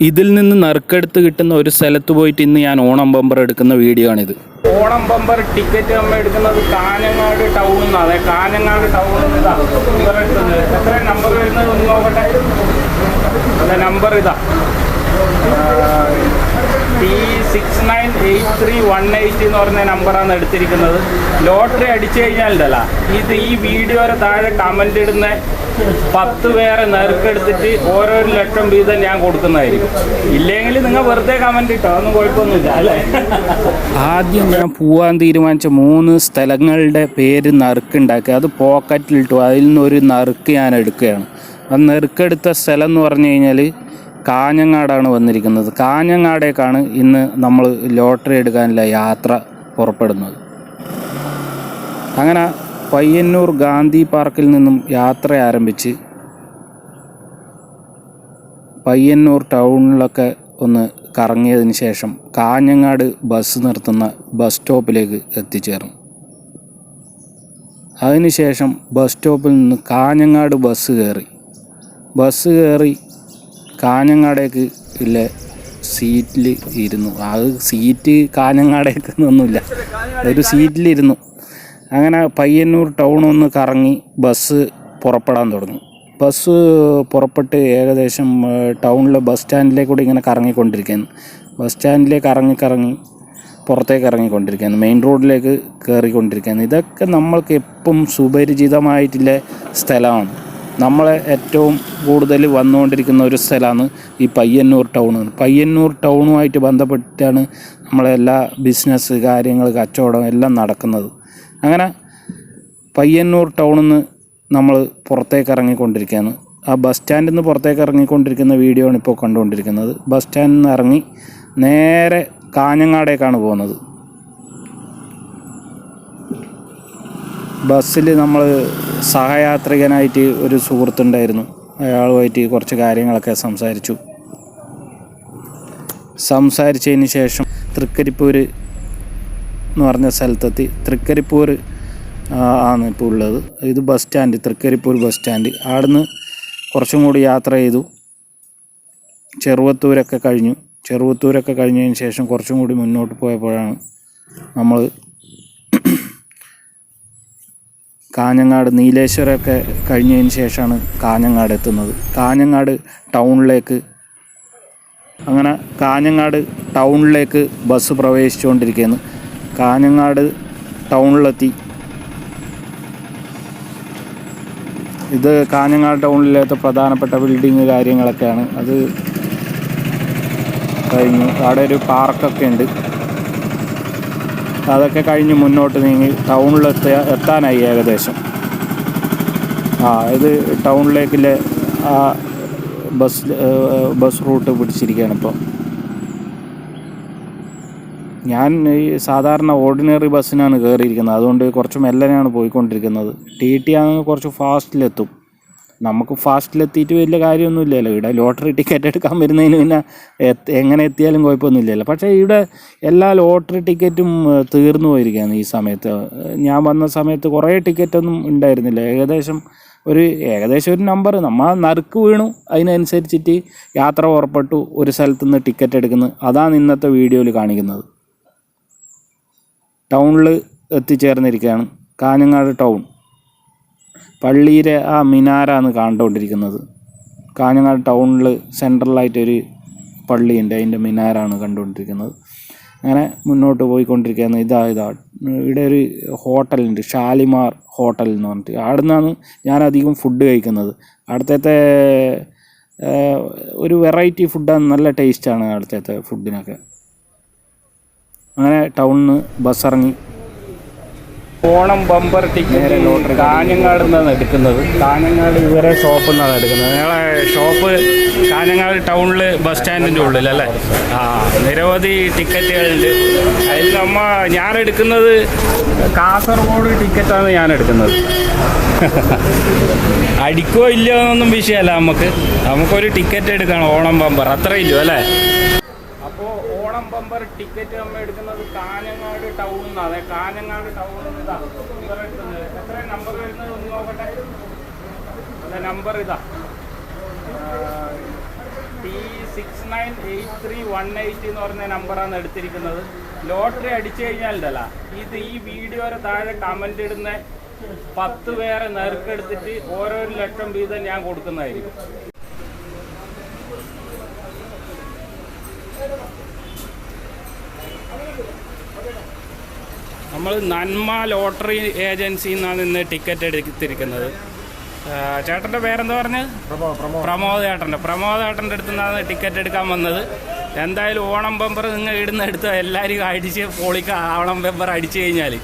ഇതിൽ നിന്ന് നറുക്കെടുത്ത് കിട്ടുന്ന ഒരു സ്ഥലത്ത് പോയിട്ട് ഇന്ന് ഞാൻ ഓണം ബമ്പർ എടുക്കുന്ന വീഡിയോ ആണിത്. ഓണം ബമ്പർ ടിക്കറ്റ് നമ്മൾ എടുക്കുന്നത് ടൗണിൽ നിന്ന് അതെ ഇതാ. എടുക്കുന്നത് എത്ര നമ്പർ വരുന്നത് ഒന്ന് നോക്കട്ടെ? അതെ നമ്പർ ഇതാ. T six nine eight three one eight എന്ന് പറഞ്ഞ നമ്പറാണ് എടുത്തിരിക്കുന്നത്. ലോട്ടറി അടിച്ചു കഴിഞ്ഞാലല്ല ഇത് ഈ വീഡിയോയുടെ താഴെ കമന്റ് ഇടുന്ന പത്ത് പേരെ നെറുക്കെടുത്തിട്ട് ഓരോരു ലക്ഷം വീതം ഞാൻ കൊടുക്കുന്നതായിരിക്കും. ഇല്ലെങ്കിൽ നിങ്ങൾ വെറുതെ കമന്റ് ഇട്ടോ? ഒന്നും കുഴപ്പമൊന്നുമില്ല അല്ലേ? ആദ്യം ഞാൻ പോവാൻ തീരുമാനിച്ച മൂന്ന് സ്ഥലങ്ങളുടെ പേര് നറുക്കുണ്ടാക്കി. അത് പോക്കറ്റിലിട്ടു അതിൽ നിന്നൊരു നറുക്ക് ഞാൻ എടുക്കുകയാണ്. ആ നെറുക്കെടുത്ത സ്ഥലം എന്ന് പറഞ്ഞു കഴിഞ്ഞാൽ കാഞ്ഞങ്ങാടാണ് വന്നിരിക്കുന്നത്. കാഞ്ഞങ്ങാടേക്കാണ് ഇന്ന് നമ്മൾ ലോട്ടറി എടുക്കാനുള്ള യാത്ര പുറപ്പെടുന്നത്. അങ്ങനെ പയ്യന്നൂർ ഗാന്ധി പാർക്കിൽ നിന്നും യാത്ര ആരംഭിച്ച് പയ്യന്നൂർ ടൗണിലൊക്കെ ഒന്ന് കറങ്ങിയതിന് ശേഷം കാഞ്ഞങ്ങാട് ബസ് നിർത്തുന്ന ബസ് സ്റ്റോപ്പിലേക്ക് എത്തിച്ചേർന്നു. അതിനുശേഷം ബസ് സ്റ്റോപ്പിൽ നിന്ന് കാഞ്ഞങ്ങാട് ബസ് കയറി. ബസ് കയറി കാഞ്ഞങ്ങാടേക്ക് ഇല്ല? സീറ്റിൽ ഇരുന്നു. അത് സീറ്റ് കാഞ്ഞങ്ങാടേക്ക് ഒന്നുമില്ല ഒരു സീറ്റിലിരുന്നു. അങ്ങനെ പയ്യന്നൂർ ടൗൺ ഒന്ന് കറങ്ങി ബസ് പുറപ്പെടാൻ തുടങ്ങി. ബസ് പുറപ്പെട്ട് ഏകദേശം ടൗണിലെ ബസ് സ്റ്റാൻഡിലേക്കൂടെ ഇങ്ങനെ കറങ്ങിക്കൊണ്ടിരിക്കുകയാണ് ബസ് സ്റ്റാൻഡിലേക്ക് കറങ്ങി കറങ്ങി പുറത്തേക്ക് ഇറങ്ങിക്കൊണ്ടിരിക്കുകയാണ് മെയിൻ റോഡിലേക്ക് കയറിക്കൊണ്ടിരിക്കുകയാണ് ഇതൊക്കെ നമ്മൾക്ക് എപ്പം സുപരിചിതമായിട്ടുള്ള സ്ഥലമാണ്. നമ്മളെ ഏറ്റവും കൂടുതൽ വന്നുകൊണ്ടിരിക്കുന്ന ഒരു സ്ഥലമാണ് ഈ പയ്യന്നൂർ ടൗൺ പയ്യന്നൂർ ടൗണുമായിട്ട് ബന്ധപ്പെട്ടിട്ടാണ് നമ്മളെ എല്ലാ ബിസിനസ് കാര്യങ്ങൾ കച്ചവടം എല്ലാം നടക്കുന്നത്. അങ്ങനെ പയ്യന്നൂർ ടൗണിൽ നിന്ന് നമ്മൾ പുറത്തേക്ക് ഇറങ്ങിക്കൊണ്ടിരിക്കുകയാണ്. ആ ബസ് സ്റ്റാൻഡിൽ നിന്ന് പുറത്തേക്ക് ഇറങ്ങിക്കൊണ്ടിരിക്കുന്ന വീഡിയോ ആണ് ഇപ്പോൾ കണ്ടുകൊണ്ടിരിക്കുന്നത്. ബസ് സ്റ്റാൻഡിൽ നിന്ന് ഇറങ്ങി നേരെ കാഞ്ഞങ്ങാടേക്കാണ് പോകുന്നത്. ബസ്സിൽ നമ്മൾ സഹയാത്രികനായിട്ട് ഒരു സുഹൃത്തുണ്ടായിരുന്നു. അയാളുമായിട്ട് കുറച്ച് കാര്യങ്ങളൊക്കെ സംസാരിച്ചു. സംസാരിച്ചതിന് ശേഷം തൃക്കരിപ്പൂർ എന്ന് പറഞ്ഞ സ്ഥലത്തെത്തി. തൃക്കരിപ്പൂർ ആണ് ഇപ്പോൾ ഉള്ളത്. ഇത് bus stand Trikaripur bus stand. അവിടുന്ന് കുറച്ചും കൂടി യാത്ര ചെയ്തു. ചെറുവത്തൂരൊക്കെ കഴിഞ്ഞു. ചെറുവത്തൂരൊക്കെ കഴിഞ്ഞതിന് ശേഷം കുറച്ചും കൂടി മുന്നോട്ട് പോയപ്പോഴാണ് നമ്മൾ കാഞ്ഞങ്ങാട് നീലേശ്വരമൊക്കെ കഴിഞ്ഞതിന് ശേഷമാണ് കാഞ്ഞങ്ങാട് എത്തുന്നത്. കാഞ്ഞങ്ങാട് ടൗണിലേക്ക് അങ്ങനെ കാഞ്ഞങ്ങാട് ടൗണിലേക്ക് ബസ് പ്രവേശിച്ചുകൊണ്ടിരിക്കുന്നു. കാഞ്ഞങ്ങാട് ടൗണിലെത്തി. ഇത് കാഞ്ഞങ്ങാട് ടൗണിലത്തെ പ്രധാനപ്പെട്ട ബിൽഡിങ് കാര്യങ്ങളൊക്കെയാണ്. അത് കഴിഞ്ഞു. അവിടെ ഒരു പാർക്കൊക്കെ ഉണ്ട്. അതൊക്കെ കഴിഞ്ഞ് മുന്നോട്ട് നീങ്ങി ടൗണിലെത്തിയ എത്താനായി ഏകദേശം. ആ ഇത് ടൗണിലേക്കിലെ ആ ബസ് ബസ് റൂട്ട് പിടിച്ചിരിക്കുകയാണ് ഇപ്പോൾ ഞാൻ ഈ സാധാരണ ഓർഡിനറി ബസ്സിനാണ് കയറിയിരിക്കുന്നത്. അതുകൊണ്ട് കുറച്ച് മെല്ലനെയാണ് പോയിക്കൊണ്ടിരിക്കുന്നത്. ടി ടി ആണെങ്കിൽ കുറച്ച് ഫാസ്റ്റിലെത്തും. നമുക്ക് ഫാസ്റ്റിലെത്തിയിട്ട് വലിയ കാര്യമൊന്നുമില്ലല്ലോ. ഇവിടെ ലോട്ടറി ടിക്കറ്റ് എടുക്കാൻ വരുന്നതിന് പിന്നെ എങ്ങനെ എത്തിയാലും കുഴപ്പമൊന്നുമില്ലല്ലോ. പക്ഷേ ഇവിടെ എല്ലാ ലോട്ടറി ടിക്കറ്റും തീർന്നു പോയിരിക്കുകയാണ് ഈ സമയത്ത്. ഞാൻ വന്ന സമയത്ത് കുറേ ടിക്കറ്റൊന്നും ഉണ്ടായിരുന്നില്ല. ഏകദേശം ഒരു ഏകദേശം ഒരു നമ്പർ നമ്മൾ നറുക്ക് വീണു. അതിനനുസരിച്ചിട്ട് യാത്ര പുറപ്പെട്ടു. ഒരു സ്ഥലത്തു നിന്ന് ടിക്കറ്റ് എടുക്കുന്നത് അതാണ് ഇന്നത്തെ വീഡിയോയിൽ കാണിക്കുന്നത്. ടൗണിൽ എത്തിച്ചേർന്നിരിക്കുകയാണ്. കാഞ്ഞങ്ങാട് ടൗൺ. പള്ളിയിലെ ആ മിനാരാണ് കണ്ടുകൊണ്ടിരിക്കുന്നത്. കാഞ്ഞങ്ങാട് ടൗണിൽ സെൻട്രലായിട്ടൊരു പള്ളിയുണ്ട്. അതിന്റെ മിനാരാണ് കണ്ടുകൊണ്ടിരിക്കുന്നത്. അങ്ങനെ മുന്നോട്ട് പോയിക്കൊണ്ടിരിക്കുകയാണ്. ഇതാ ഇതാ. ഇവിടെ ഒരു ഹോട്ടലുണ്ട്. ഷാലിമാർ ഹോട്ടൽ എന്ന് പറഞ്ഞിട്ട്. അവിടെ നിന്നാണ് ഞാൻ അധികം ഫുഡ് കഴിക്കുന്നത് അവിടുത്തെ ഒരു വെറൈറ്റി ഫുഡാണ് നല്ല ടേസ്റ്റാണ് അവിടുത്തെ ഫുഡിനൊക്കെ അങ്ങനെ ടൗണിൽ നിന്ന് ബസ് ഇറങ്ങി. Onam bumper ticket lottery Kanhangad നിന്നാണ് എടുക്കുന്നത്. കാഞ്ഞങ്ങാട് ഇവരെ ഷോപ്പിൽ നിന്നാണ് എടുക്കുന്നത്. ഞങ്ങളെ ഷോപ്പ് കാഞ്ഞങ്ങാട് ടൗണിൽ ബസ് സ്റ്റാൻഡിന്റെ ഉള്ളിലല്ലേ? ആ നിരവധി ടിക്കറ്റുകളുണ്ട്. അതിൽ നമ്മ ഞാൻ എടുക്കുന്നത് കാസർഗോഡ് ടിക്കറ്റാണ് ഞാൻ എടുക്കുന്നത്. അടിക്കോ ഇല്ലയോ എന്നൊന്നും വിഷയമല്ല നമുക്ക്. നമുക്കൊരു ടിക്കറ്റ് എടുക്കണം ഓണം ബമ്പർ. അത്രയില്ലോ അല്ലേ? അപ്പോൾ ഓണം ബമ്പർ ടിക്കറ്റ് നമ്മൾ എടുക്കുന്നത് കാഞ്ഞങ്ങാട് ടൗണിൽ നിന്ന്. അതെ കാഞ്ഞങ്ങാട് ടൗണിൽ ഇതാ. നമ്പർ എത്ര നമ്പർ വരുന്നത് ഒന്ന് നോക്കട്ടെ? അതെ നമ്പർ ഇതാ. T six nine eight three one eight എന്ന് പറഞ്ഞ നമ്പറാണ് എടുത്തിരിക്കുന്നത്. ലോട്ടറി അടിച്ചു കഴിഞ്ഞാലുണ്ടല്ല ഇത് ഈ വീഡിയോയുടെ താഴെ കമന്റ് ഇടുന്ന പത്ത് പേരെ നെറുക്കെടുത്തിട്ട് ഓരോരു ലക്ഷം വീതം ഞാൻ കൊടുക്കുന്നതായിരിക്കും. നമ്മൾ നന്മ ലോട്ടറി ഏജൻസിയിൽ നിന്നാണ് ഇന്ന് ടിക്കറ്റ് എടുത്തിരിക്കുന്നത്. ചേട്ടന്റെ പേരെന്താ പറഞ്ഞത്? പ്രമോദ് ചേട്ടന്റെ പ്രമോദ് ചേട്ടന്റെ അടുത്ത് നിന്നാണ് ടിക്കറ്റ് എടുക്കാൻ വന്നത്. എന്തായാലും ഓണം ബമ്പർ നിങ്ങൾ ഇടുന്ന എടുത്ത് എല്ലാവരും അടിച്ച് പൊളിക്ക ഓണം ബമ്പർ അടിച്ചു കഴിഞ്ഞാൽ